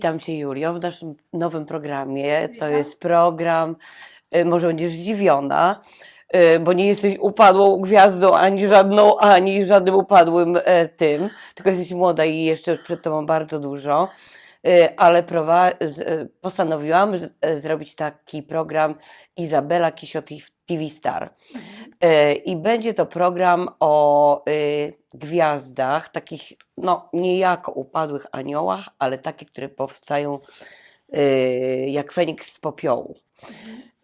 Witam Cię, Julio, w naszym nowym programie. To Witam. jest program, e, może będziesz zdziwiona, e, bo nie jesteś upadłą gwiazdą, ani żadną, ani żadnym upadłym e, tym, tylko jesteś młoda i jeszcze przed Tobą bardzo dużo. E, Ale prowa- z- postanowiłam z- zrobić taki program Izabela Kisio TV Star. E, I będzie to program o y, gwiazdach, takich no niejako upadłych aniołach, ale takie, które powstają y, jak Feniks z popiołu.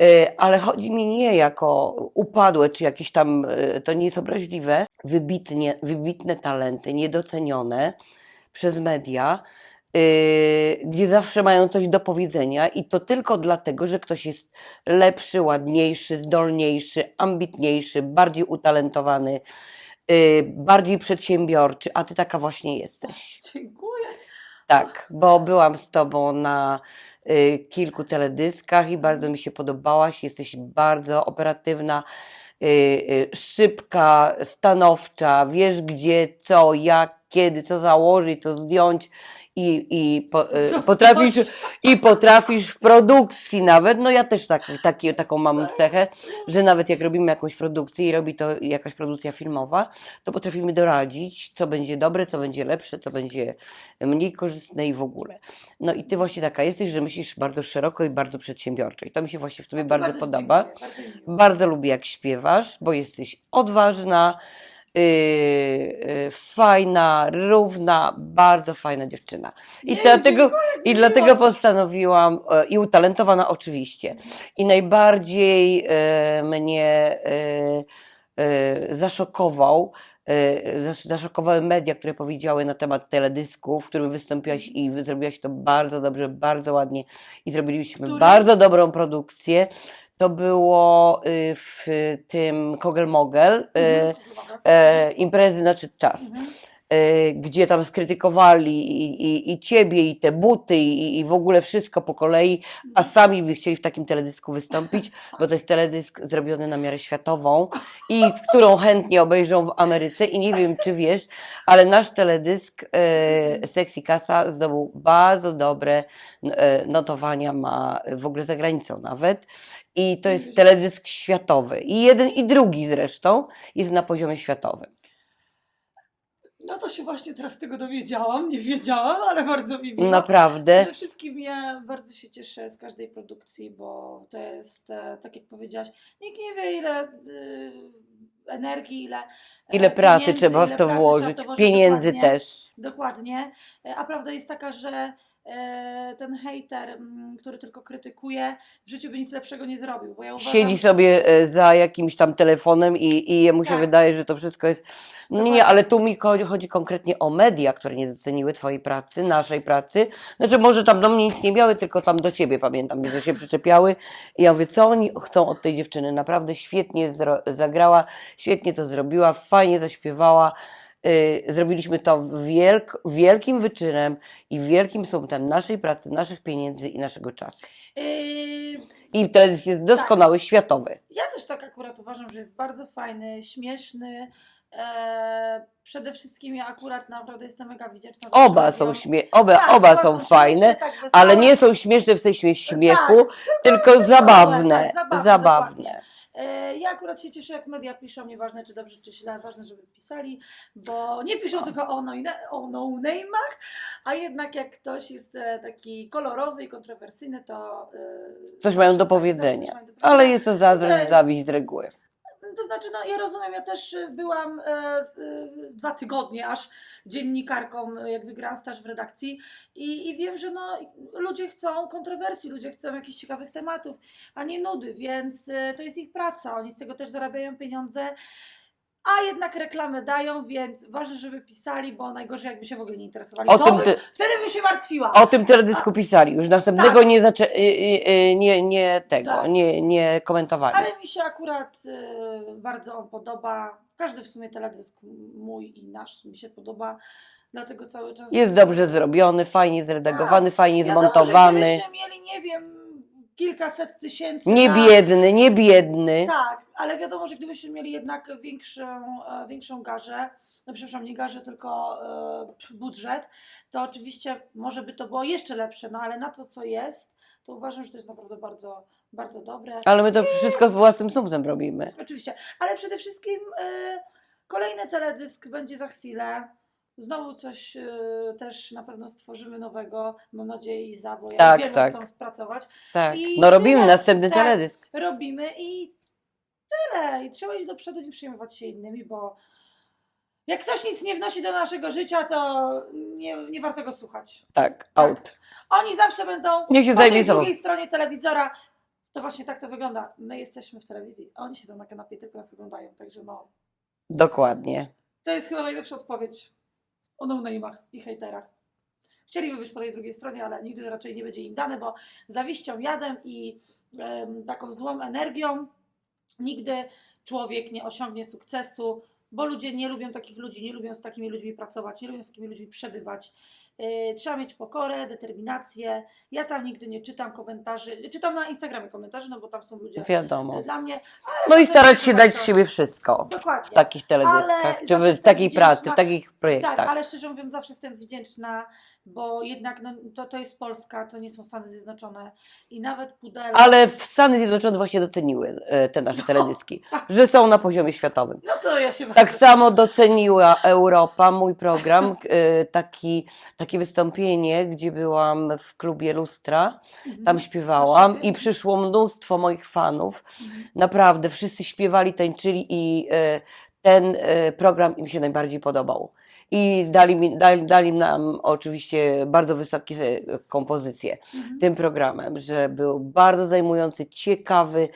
Y, Ale chodzi mi nie jako upadłe, czy jakieś tam, to nie jest obraźliwe, wybitnie, wybitne talenty, niedocenione przez media, gdzie zawsze mają coś do powiedzenia i to tylko dlatego, że ktoś jest lepszy, ładniejszy, zdolniejszy, ambitniejszy, bardziej utalentowany, y, bardziej przedsiębiorczy, a ty taka właśnie jesteś. Dziękuję. Tak, bo byłam z tobą na y, kilku teledyskach i bardzo mi się podobałaś. Jesteś bardzo operatywna, y, y, szybka, stanowcza, wiesz gdzie, co, jak, kiedy, co założyć, co zdjąć. I, i po, Co potrafisz, zdjąć? i potrafisz w produkcji nawet, no ja też tak, taki, taką mam cechę, że nawet jak robimy jakąś produkcję i robi to jakaś produkcja filmowa, to potrafimy doradzić, co będzie dobre, co będzie lepsze, co będzie mniej korzystne i w ogóle. No i ty właśnie taka jesteś, że myślisz bardzo szeroko i bardzo przedsiębiorczo. I to mi się właśnie w tobie bardzo, Bardzo podoba. bardzo. Bardzo lubię jak śpiewasz, bo jesteś odważna, yy, yy, fajna, równa, bardzo fajna dziewczyna. I dlatego, i dlatego postanowiłam, e, i utalentowana oczywiście, i najbardziej e, mnie e, zaszokował, zasz- zaszokowały media, które powiedziały na temat teledysku, w którym wystąpiłaś i zrobiłaś to bardzo dobrze, bardzo ładnie i zrobiliśmy Który? bardzo dobrą produkcję. To było y, w tym Kogel Mogel, y, Mhm. e, imprezy na czyt czas Mhm. E, gdzie tam skrytykowali i, i, i ciebie, i te buty, i, i w ogóle wszystko po kolei, a sami by chcieli w takim teledysku wystąpić, bo to jest teledysk zrobiony na miarę światową i którą chętnie obejrzą w Ameryce i nie wiem, czy wiesz, ale nasz teledysk e, Sexy Casa zdobył bardzo dobre e, notowania, ma w ogóle za granicą nawet i to jest teledysk światowy. I jeden i drugi zresztą jest na poziomie światowym. No to się właśnie teraz tego dowiedziałam. Nie wiedziałam, ale bardzo mi miło. Naprawdę. Przede wszystkim ja bardzo się cieszę z każdej produkcji, bo to jest, e, tak jak powiedziałaś, nikt nie wie ile y, energii, ile, e, Ile pracy pieniędzy, trzeba ile w to pracy włożyć, trzeba włożyć, pieniędzy dokładnie. też. Dokładnie. E, A prawda jest taka, że e, ten hejter, mm, który tylko krytykuje, w życiu by nic lepszego nie zrobił, bo ja uważam, Siedzi sobie e, za jakimś tam telefonem i, i jemu się Tak. wydaje, że to wszystko jest. No nie, nie, ale tu mi chodzi, chodzi konkretnie o media, które nie doceniły Twojej pracy, naszej pracy. Znaczy, może tam do mnie nic nie miały, tylko tam do Ciebie pamiętam, że się przyczepiały. I ja mówię, co oni chcą od tej dziewczyny? Naprawdę świetnie zagrała, świetnie to zrobiła, fajnie zaśpiewała. Y, Zrobiliśmy to wielk, wielkim wyczynem i wielkim sumptem naszej pracy, naszych pieniędzy i naszego czasu. e, I to jest jest doskonały, światowy. Ja też tak akurat uważam, że jest bardzo fajny, śmieszny. E, przede wszystkim ja akurat naprawdę jestem mega wdzięczna. za Oba są, śmie- oba, Tak, oba są śmieszne, fajne, tak wesołe. ale nie są śmieszne w sensie śmiechu, Tak, tylko wesołe, zabawne. tak, zabawne, zabawne. dokładnie. E, Ja akurat się cieszę, jak media piszą, nieważne czy dobrze, czy źle, ważne, żeby pisali, bo nie piszą tylko o, no, o no-name'ach, a jednak jak ktoś jest e, taki kolorowy i kontrowersyjny, to... e, Coś mają do tak, powiedzenia. coś mają do Ale powiedzenia. jest to zazdrość, To jest- zawiść z reguły. To znaczy, no ja rozumiem, ja też y, byłam e, e, dwa tygodnie aż dziennikarką, e, jak wygrałam staż w redakcji i, i wiem, że no, ludzie chcą kontrowersji, ludzie chcą jakichś ciekawych tematów, a nie nudy, więc e, to jest ich praca, oni z tego też zarabiają pieniądze, a jednak reklamę dają, więc ważne, żeby pisali, bo najgorzej jakby się w ogóle nie interesowali. O to tym by, ty- Wtedy bym się martwiła. O tym teledysku pisali, już następnego Tak. nie, zaczę- y, y, y, nie, nie tego, Tak. nie, nie komentowali. Ale mi się akurat y, bardzo on podoba. Każdy w sumie teledysk mój i nasz mi się podoba. Dlatego cały czas. Jest dobrze zrobiony, fajnie zredagowany, fajnie Wiadomo, że zmontowany. Gdybyśmy mieli, nie wiem, kilkaset tysięcy. Nie na- biedny, nie biedny. Tak, ale wiadomo, że gdybyśmy mieli jednak większą, e, większą garzę, no przepraszam, nie garzę, tylko e, budżet, to oczywiście może by to było jeszcze lepsze, no ale na to, co jest, to uważam, że to jest naprawdę bardzo, bardzo dobre. Ale my to wszystko z własnym sumptem robimy. Oczywiście, ale przede wszystkim e, kolejny teledysk będzie za chwilę. Znowu coś e, też na pewno stworzymy nowego, mam nadzieję Iza, bo ja Tak, wiem, tak. z tą pracować. Tak. I No robimy tyle. następny Tak. teledysk. robimy i tyle. I trzeba iść do przodu, nie przejmować się innymi, bo jak ktoś nic nie wnosi do naszego życia, to nie, nie warto go słuchać. Tak, out. Oni zawsze będą Niech się po tej sobą. drugiej stronie telewizora. To właśnie tak to wygląda. My jesteśmy w telewizji, a oni siedzą na kanapie, tylko nas oglądają. Także no, Dokładnie. to jest chyba najlepsza odpowiedź o no-name'ach i hejterach. Chcieliby być po tej drugiej stronie, ale nigdy raczej nie będzie im dane, bo zawiścią, jadem i taką złą energią nigdy człowiek nie osiągnie sukcesu, bo ludzie nie lubią takich ludzi, nie lubią z takimi ludźmi pracować, nie lubią z takimi ludźmi przebywać. Yy, trzeba mieć pokorę, determinację. Ja tam nigdy nie czytam komentarzy, czytam na Instagramie komentarzy, no bo tam są ludzie Wiadomo. dla mnie. No i starać się dać z siebie wszystko Dokładnie. w takich teledyskach, czy w takiej pracy, w takich Tak, projektach. ale szczerze mówiąc, zawsze jestem wdzięczna, bo jednak no, to, to jest Polska, to nie są Stany Zjednoczone i nawet pudele. Ale w Stany Zjednoczone właśnie doceniły e, te nasze teledyski, że są na poziomie światowym. No to ja się Tak samo doceniła Europa mój program, e, taki, takie wystąpienie, gdzie byłam w klubie Lustra, Mhm. tam śpiewałam i przyszło mnóstwo moich fanów. Mhm. Naprawdę, wszyscy śpiewali, tańczyli i e, ten e, program im się najbardziej podobał. I dali, mi, dali, dali nam oczywiście bardzo wysokie e, kompozycje Mhm. tym programem, że był bardzo zajmujący, ciekawy,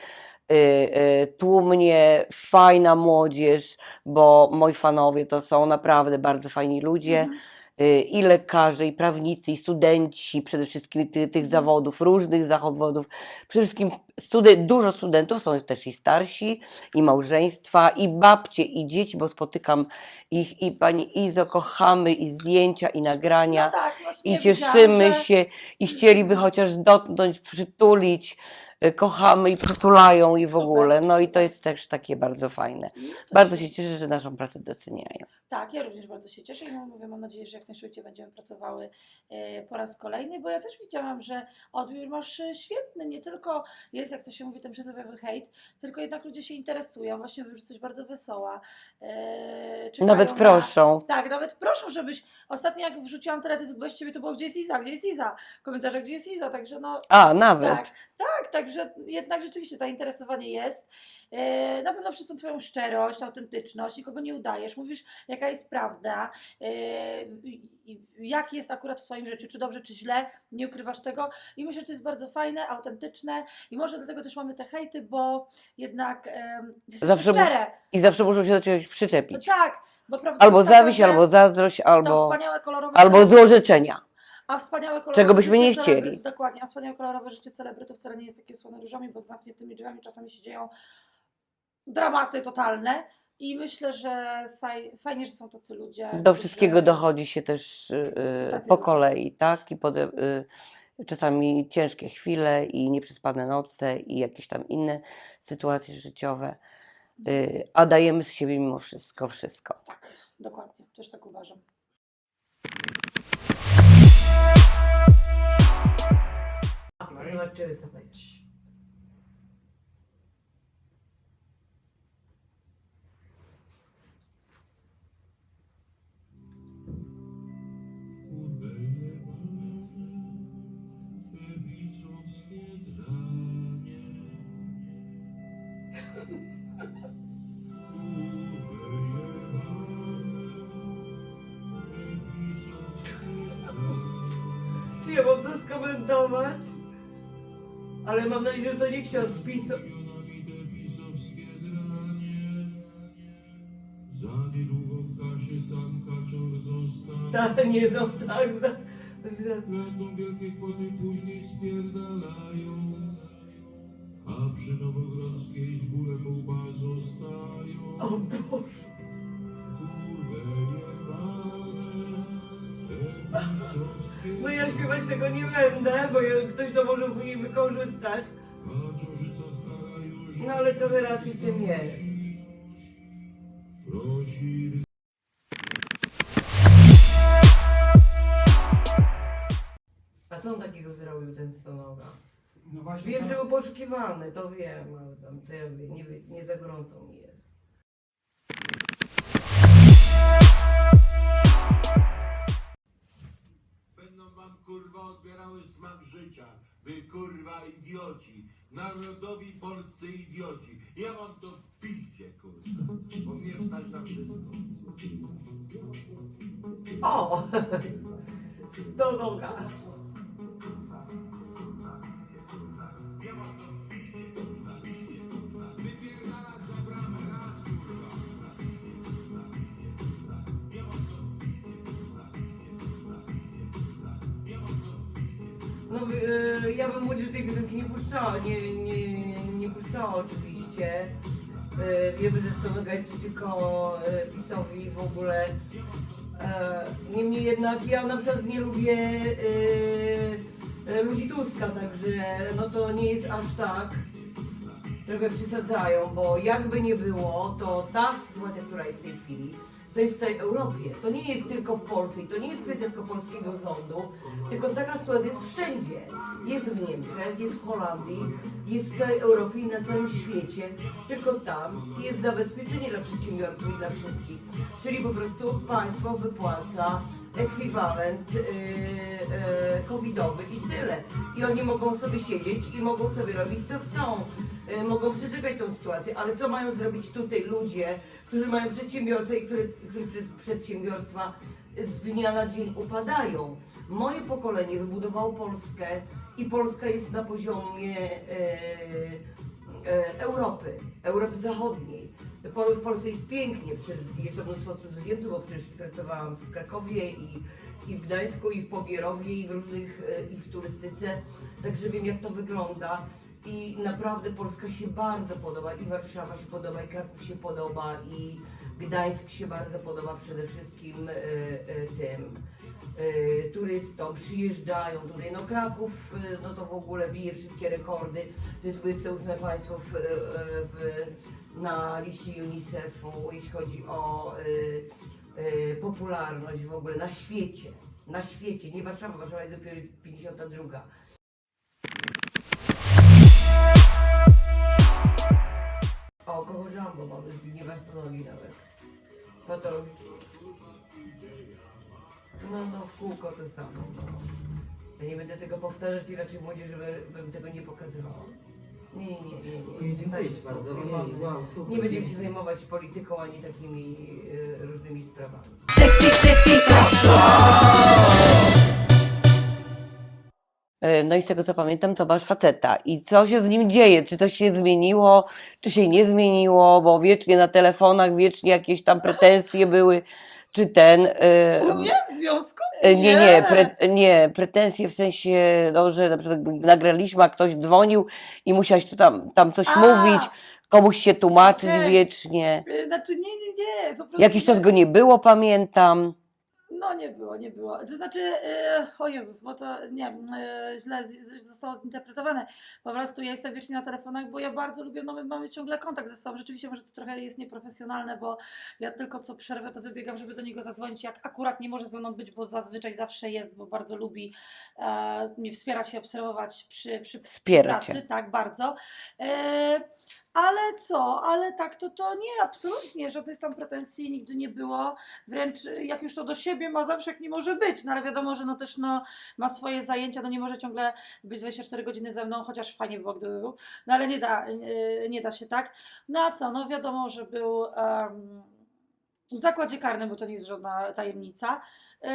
tłumnie fajna młodzież, bo moi fanowie to są naprawdę bardzo fajni ludzie. Mhm. Y, I lekarze, i prawnicy, i studenci, przede wszystkim ty, tych Mhm. zawodów, różnych zawodów. Przede wszystkim studen- dużo studentów, są też i starsi, i małżeństwa, i babcie, i dzieci, bo spotykam ich i pani Izo, kochamy i zdjęcia, i nagrania No tak, właśnie i cieszymy że- się i chcieliby chociaż dotknąć, przytulić, y, kochamy i przytulają i w Super, ogóle. No i to jest też takie bardzo fajne. To Bardzo się cieszę, że naszą pracę doceniają. Tak, ja również bardzo się cieszę i no, mówię, mam nadzieję, że jak najszybciej będziemy pracowały e, po raz kolejny, bo ja też widziałam, że odbiór masz e, świetny, nie tylko jest, jak to się mówi, ten przysłowiowy hejt, tylko jednak ludzie się interesują, właśnie wy jesteś bardzo wesoła. E, czekają Nawet na- proszą. Tak, nawet proszą, żebyś, ostatnio jak wrzuciłam teledysk bez Ciebie, to było, gdzie jest Iza, gdzie jest Iza, w komentarzach, gdzie jest Iza, także no, A, nawet. tak, tak, także jednak rzeczywiście zainteresowanie jest. E, Na pewno przez tą Twoją szczerość, autentyczność, nikogo nie udajesz, mówisz jaka jest prawda, e, jak jest akurat w Twoim życiu, czy dobrze, czy źle, nie ukrywasz tego i myślę, że to jest bardzo fajne, autentyczne i może dlatego też mamy te hejty, bo jednak um, Zawsze szczere. I zawsze muszą się do czegoś No przyczepić. tak, bo prawda Albo jest taka, zawiść, że albo zazdrość, albo, wspaniałe kolorowe albo złożyczenia. a wspaniałe kolorowe Czego byśmy życie nie chcieli. Dokładnie, a wspaniałe kolorowe życie celebrytów wcale nie jest takie słone różami, bo z zamkniętymi drzwiami czasami się dzieją dramaty totalne. I myślę, że faj, fajnie, że są tacy ludzie. Do którzy- wszystkiego dochodzi się też y, y, Tacy po ludzie. kolei, tak? I pode, y, czasami ciężkie chwile i nieprzespane noce i jakieś tam inne sytuacje życiowe. Y, a dajemy z siebie mimo wszystko, wszystko. Tak, dokładnie, też tak uważam. Zobaczymy, co będzie. Ja mam to skomentować? Ale mam nadzieję, że to nie ksiądz pisał. Za niedługo w kasie sam kaczor zostanie. Tak, nie są tak. Kradną wielkie kwoty, później spierdalają. A przy Nowogrodzkiej z bólem łba zostają. O Boże. No ja śpiewać tego nie będę, bo ja- ktoś to może później wykorzystać. No ale trochę racji w tym jest. A co on takiego zrobił ten stonoga? No właśnie. Wiem, to- że był poszukiwany, to wiem, ale tam to ja wiem, nie, nie za gorąco mi jest. Wam kurwa odbierały smak życia. Wy kurwa idioci. Narodowi polscy idioci. Ja wam to w piździe kurwa. Bo mnie stać na wszystko. O! Stonoga. No, puszczała, nie, nie, nie puszczała oczywiście. Y, wiemy, że jest przeciwko y, PiSowi w ogóle. E, Niemniej jednak ja na przykład nie lubię y, y, ludzi Tuska, także no to nie jest aż tak. Trochę przesadzają, bo jakby nie było, to ta sytuacja, która jest w tej chwili, to jest w tej Europie. To nie jest tylko w Polsce i to nie jest tylko polskiego rządu, tylko taka sytuacja jest wszędzie. Jest w Niemczech, jest w Holandii, jest w całej Europie i na całym świecie. Tylko tam jest zabezpieczenie dla przedsiębiorców i dla wszystkich. Czyli po prostu państwo wypłaca ekwiwalent yy, yy, covidowy i tyle. I oni mogą sobie siedzieć i mogą sobie robić co chcą. Yy, mogą przeczekać tą sytuację, ale co mają zrobić tutaj ludzie, którzy mają przedsiębiorstwa i które, których przed- przedsiębiorstwa z dnia na dzień upadają. Moje pokolenie wybudowało Polskę i Polska jest na poziomie e, e, Europy, Europy Zachodniej. W Polsce jest pięknie, przecież jest to mnóstwo cudzoziemców, bo przecież pracowałam w Krakowie i, i w Gdańsku, i w Pobierowie, i w różnych, e, i w turystyce, także wiem jak to wygląda. I naprawdę Polska się bardzo podoba, i Warszawa się podoba, i Kraków się podoba, i Gdańsk się bardzo podoba przede wszystkim e, e, tym e, turystom, przyjeżdżają tutaj. No Kraków, e, no to w ogóle bije wszystkie rekordy. To jest 28 państwo w, e, w, na liście UNICEF-u, jeśli chodzi o e, e, popularność w ogóle na świecie. Na świecie, nie Warszawa, Warszawa jest dopiero 52. No, no, w kółko to samo. No. Ja nie będę tego powtarzać i raczej młodzieży by- bym tego nie pokazywała. Nie, nie, nie, nie. Nie, dziękuję Ci bardzo. spokój, Wow, nie, wow, super. nie będziemy się zajmować polityką ani takimi y, różnymi sprawami. E, No i z tego co pamiętam, to masz faceta. I co się z nim dzieje? Czy coś się zmieniło, czy się nie zmieniło? Bo wiecznie na telefonach, wiecznie jakieś tam pretensje były, czy ten. e, U mnie w związku? e, Nie, nie, pre, nie, pretensje w sensie, no, że na przykład nagraliśmy, a ktoś dzwonił i musiałeś tu tam, tam coś A. mówić, komuś się tłumaczyć wiecznie. Y, Znaczy nie, nie, nie. Po prostu Jakiś czas go nie było, pamiętam. No nie było, nie było. To znaczy, e, o Jezus, bo to nie wiem, e, źle z, zostało zinterpretowane. Po prostu ja jestem wiecznie na telefonach, bo ja bardzo lubię, no my mamy ciągle kontakt ze sobą. Rzeczywiście może to trochę jest nieprofesjonalne, bo ja tylko co przerwę to wybiegam, żeby do niego zadzwonić, jak akurat nie może ze mną być, bo zazwyczaj zawsze jest, bo bardzo lubi e, mnie wspierać i obserwować przy, przy Wspiera pracy, tak, bardzo. E, ale co, ale tak to to nie, absolutnie, żadnych tam pretensji nigdy nie było. Wręcz y, jak już to do siebie ma, zawsze jak nie może być. No ale wiadomo, że no też no, ma swoje zajęcia, no nie może ciągle być 24 godziny ze mną, chociaż fajnie by było, gdyby był. No ale nie da, y, nie da się tak. No a co, no wiadomo, że był em, w zakładzie karnym, bo to nie jest żadna tajemnica. Y,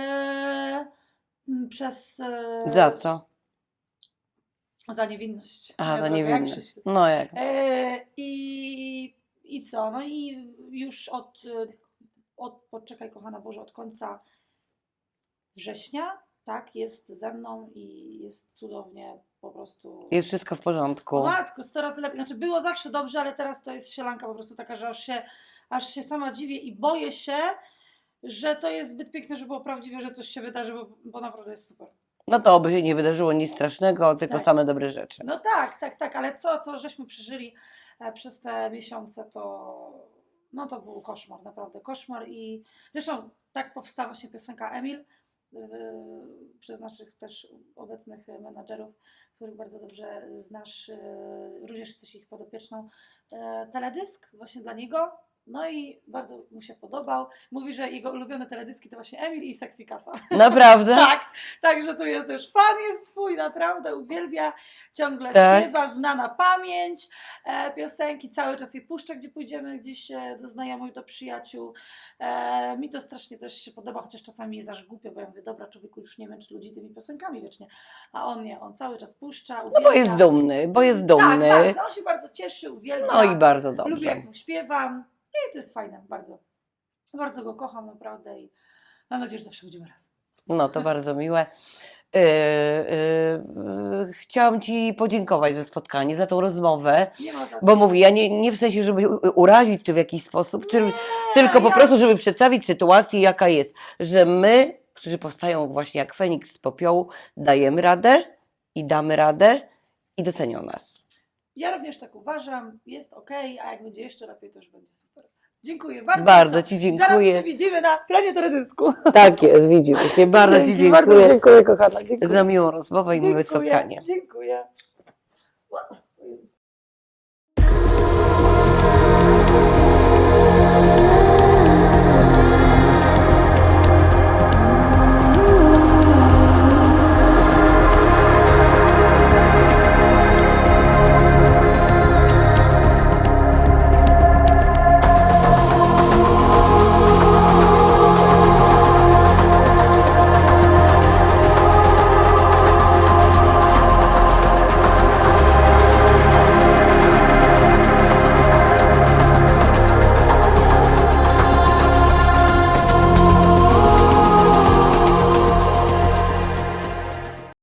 m, przez... y, Za co? Za niewinność. A, za jak niewinność. wszyscy. No jak? E, i, I co? No i już od, od, poczekaj kochana Boże, od końca września, tak, jest ze mną i jest cudownie po prostu. Jest wszystko w O porządku. matko, 100 razy lepiej. Znaczy było zawsze dobrze, ale teraz to jest sielanka po prostu taka, że aż się, aż się sama dziwię i boję się, że to jest zbyt piękne, żeby było prawdziwe, że coś się wydarzy, bo, bo naprawdę jest super. No to oby się nie wydarzyło nic strasznego, tylko Tak. same dobre rzeczy. No tak, tak, tak, ale co, co żeśmy przeżyli e, przez te miesiące, to no to był koszmar, naprawdę koszmar i zresztą tak powstała właśnie piosenka Emil yy, przez naszych też obecnych menadżerów, których bardzo dobrze znasz, yy, również jesteś ich podopieczną, e, teledysk właśnie dla niego. No i bardzo mu się podobał. Mówi, że jego ulubione teledyski to właśnie Emil i Sexy Kasa. Naprawdę? Tak, także tu jest też fan jest twój, naprawdę uwielbia, ciągle Tak. śpiewa, zna na pamięć e, piosenki, cały czas je puszcza, gdzie pójdziemy gdzieś e, do znajomych, do przyjaciół. E, mi to strasznie też się podoba, chociaż czasami jest aż głupio, bo ja mówię, dobra człowieku, już nie męcz ludzi tymi piosenkami wiecznie, a on nie, on cały czas puszcza, No bo jest uwielbia. dumny, bo jest Tak, dumny. bardzo, on się bardzo cieszy, uwielbia. No i bardzo dobrze. jak mu śpiewam i to jest fajne, bardzo. Bardzo go kocham naprawdę i mam nadzieję, że zawsze będziemy razem. No to bardzo miłe. Yy, yy, chciałam Ci podziękować za spotkanie, za tą rozmowę, Nie ma za bo co. mówię, ja nie, nie w sensie, żeby u- urazić czy w jakiś sposób, czy, tylko po ja- prostu, żeby przedstawić sytuację, jaka jest, że my, którzy powstają właśnie jak Feniks z popiołu, dajemy radę i damy radę i docenią nas. Ja również tak uważam, jest ok, a jak będzie jeszcze lepiej, to już będzie super. Dziękuję bardzo. Bardzo? Ci Zaraz dziękuję. się widzimy na planie teledysku. Tak jest, widzimy się. Bardzo Ci Dzięki, Bardzo dziękuję dziękuję, kochana. Dziękuję. za miłą rozmowę i miłe Dziękuję, spotkanie. Dziękuję.